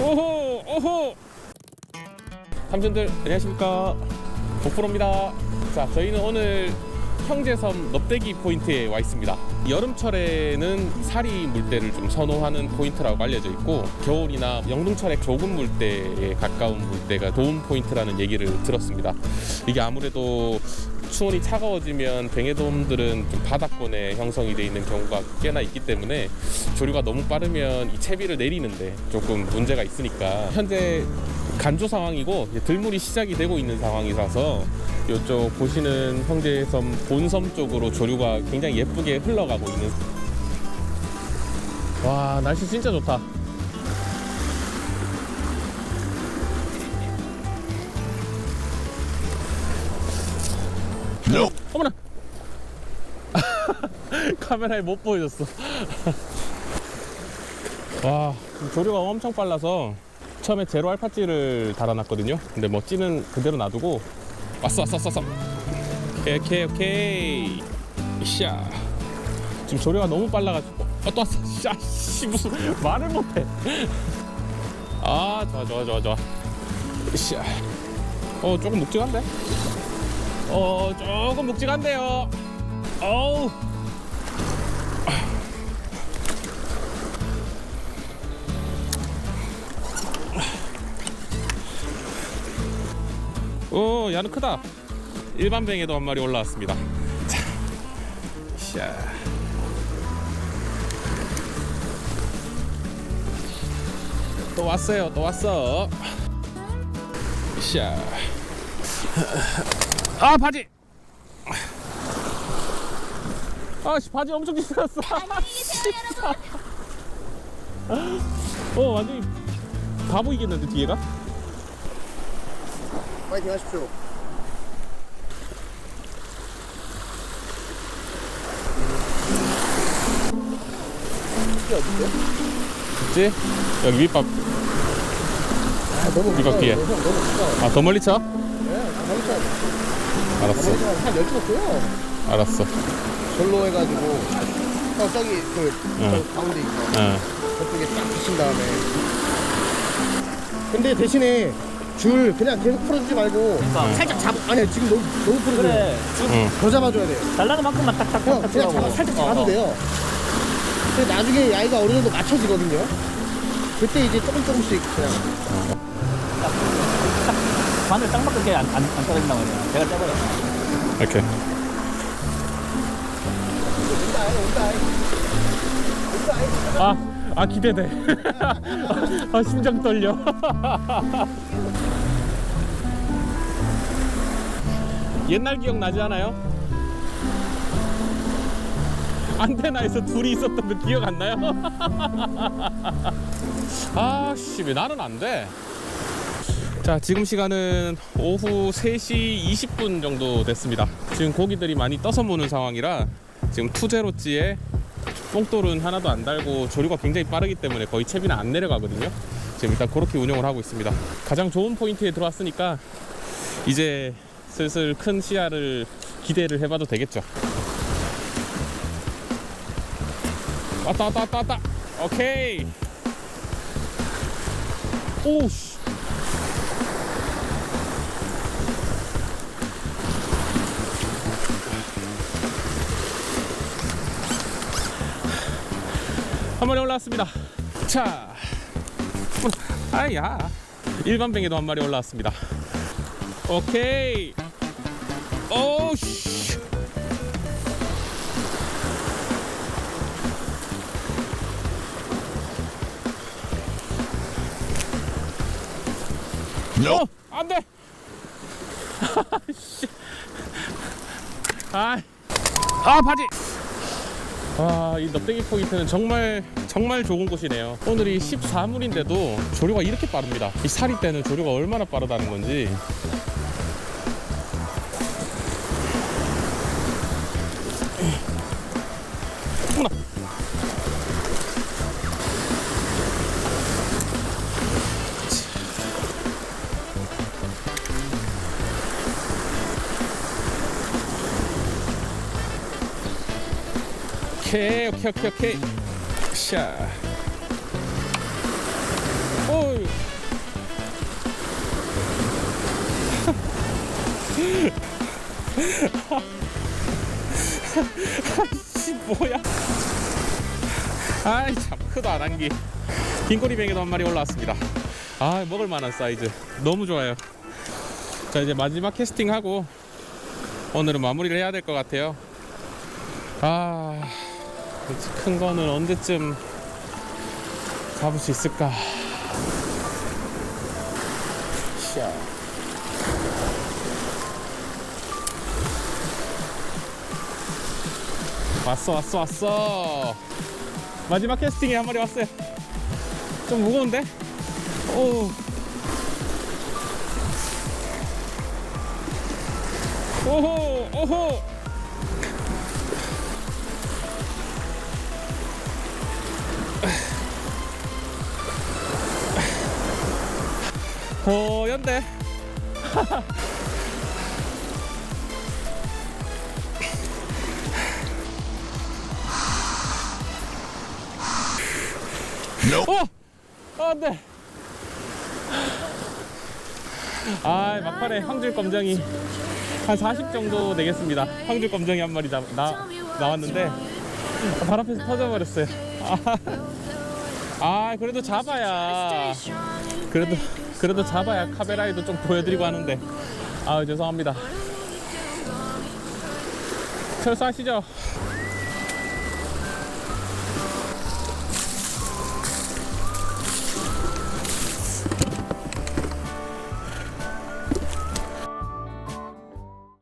오호 오호. 삼촌들 안녕하십니까? 복프로입니다. 자 저희는 오늘 형제섬 넙대기 포인트에 와 있습니다. 여름철에는 사리 물때를 좀 선호하는 포인트라고 알려져 있고 겨울이나 영동철의 조금 물때에 가까운 물때가 좋은 포인트라는 얘기를 들었습니다. 이게 아무래도 수온이 차가워지면 뱅에돔들은 좀 바닥권에 형성이 돼 있는 경우가 꽤나 있기 때문에 조류가 너무 빠르면 이 채비를 내리는데 조금 문제가 있으니까 현재 간조 상황이고 들물이 시작이 되고 있는 상황이라서 이쪽 보시는 형제섬 본섬 쪽으로 조류가 굉장히 예쁘게 흘러가고 있는 와 날씨 진짜 좋다 어머나. 카메라에 못 보여줬어. 와 조류가 엄청 빨라서 처음에 제로 알파찌를 달아놨거든요. 근데 뭐 찌는 그대로 놔두고 왔어 왔어 왔어 왔어. 오케이 오케이 오케이. 샤 지금 조류가 너무 빨라가지고. 어 또 왔어. 샤씨 무슨 말을 못해. 아 좋아 좋아 좋아 좋아. 샤어 조금 묵직한데 어 조금 묵직한데요. 어우. 오 야는 크다. 일반 뱅에도 한 마리 올라왔습니다. 자, 샤. 또 왔어요 또 왔어. 샤. 아 바지 아씨 바지 엄청 비쌌어 어 완전히 다 보이겠는데 뒤에가 파이팅 하십시오. 이게? 있지? 여기 밑밥 아, 너무 이거. 뒤에. 아 더 멀리 쳐? 알았어 한 10개 없어요. 알았어 절로 해가지고, 형, 저기, 그, 응. 저 가운데 있어. 어. 저쪽에 딱 붙인 다음에. 근데 대신에 줄 그냥 계속 풀어주지 말고, 살짝 잡, 아니, 지금 너무, 너무 풀어줘요. 그래 응. 더 잡아줘야 돼요. 달라는 만큼만 형, 딱딱딱딱 그냥 잡아, 살짝 잡아도 돼요. 근데 나중에 야이가 어느 정도 맞춰지거든요. 그때 이제 조금 조금씩 그냥. 바늘 딱 맞게 안, 안, 안 떨어진단 말이야 제가 떼버려 이렇게. 아, 아 기대돼. 아 심장 떨려. 옛날 기억 나지 않아요? 안테나에서 둘이 있었던 그 기억 안 나요? 아씨 왜 나는 안 돼? 자 지금 시간은 오후 3시 20분 정도 됐습니다 지금 고기들이 많이 떠서 무는 상황이라 지금 투제로찌에 뽕돌은 하나도 안 달고 조류가 굉장히 빠르기 때문에 거의 채비는 안 내려가거든요. 지금 일단 그렇게 운영을 하고 있습니다. 가장 좋은 포인트에 들어왔으니까 이제 슬슬 큰 시야를 기대를 해봐도 되겠죠. 왔다 왔다 왔다 왔다. 오케이. 오씨. 한 마리 올라왔습니다. 자, 아야, 일반 뱅에도 한 마리 올라왔습니다. 오케이. 오씨. 어, 안 돼. 씨. 아, 아 바지. 아, 이 넙대기 포인트는 정말 정말 좋은 곳이네요. 오늘이 14물인데도 조류가 이렇게 빠릅니다. 이 사리 때는 조류가 얼마나 빠르다는 건지. 오케이 오케이 오케이 오케이. 샤. 오 어이. 아이씨 뭐야. 아이 참 크다 안한기. 긴꼬리뱅이도 한 마리 올라왔습니다. 아 먹을 만한 사이즈. 너무 좋아요. 자 이제 마지막 캐스팅하고 오늘은 마무리를 해야 될 것 같아요. 아, 아 큰 거는 언제쯤 잡을 수 있을까? 샤. 왔어 왔어 왔어. 마지막 캐스팅에 한 마리 왔어요. 좀 무거운데? 오 오호 오호 고연대 어! 아, 안 돼. 아, 막판에 황줄 검정이 한 40 정도 되겠습니다. 황줄 검정이 한 마리 나, 나, 나왔는데 발 앞에서 터져버렸어요. 아, 아, 그래도 잡아야 그래도 그래도 잡아야 카메라에도 좀 보여드리고 하는데 아 죄송합니다. 철수하시죠.